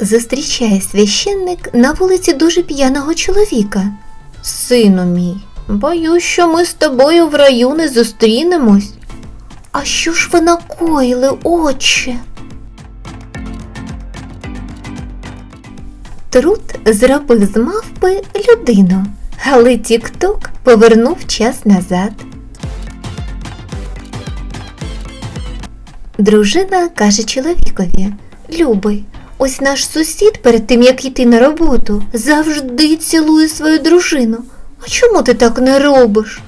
зустрічає священник на вулиці дуже п'яного чоловіка. Сину мій, боюсь, що ми з тобою в раю не зустрінемось. А що ж ви накоїли, отче? Труд зробив з мавпи людину, але Тік-Ток повернув час назад. Дружина каже чоловікові: Любий, ось наш сусід перед тим, як йти на роботу, завжди цілує свою дружину. А чому ти так не робиш?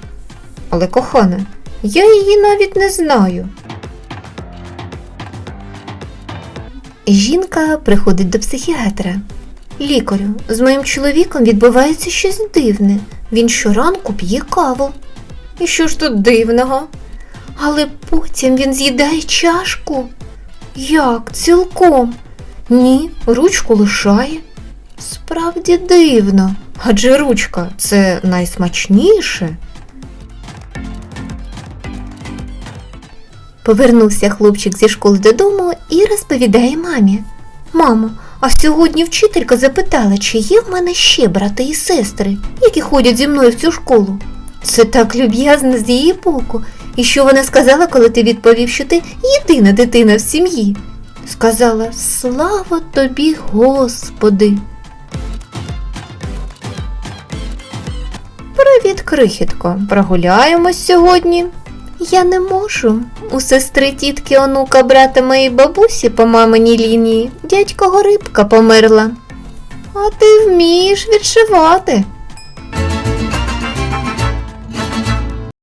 Але, кохана, я її навіть не знаю. Жінка приходить до психіатра. Лікарю, з моїм чоловіком відбувається щось дивне. Він щоранку п'є каву. І що ж тут дивного? Але потім він з'їдає чашку. Як? Цілком? Ні, ручку лишає. Справді дивно. Адже ручка це найсмачніше. Повернувся хлопчик зі школи додому і розповідає мамі. Мамо, а сьогодні вчителька запитала, чи є в мене ще брати і сестри, які ходять зі мною в цю школу. Це так люб'язно з її боку. І що вона сказала, коли ти відповів, що ти єдина дитина в сім'ї? Сказала Слава тобі, Господи. Привіт, крихітко. Прогуляємось сьогодні. Я не можу. У сестри тітки онука брата моєї бабусі по маминій лінії дядько Горибка померла. А ти вмієш відшивати.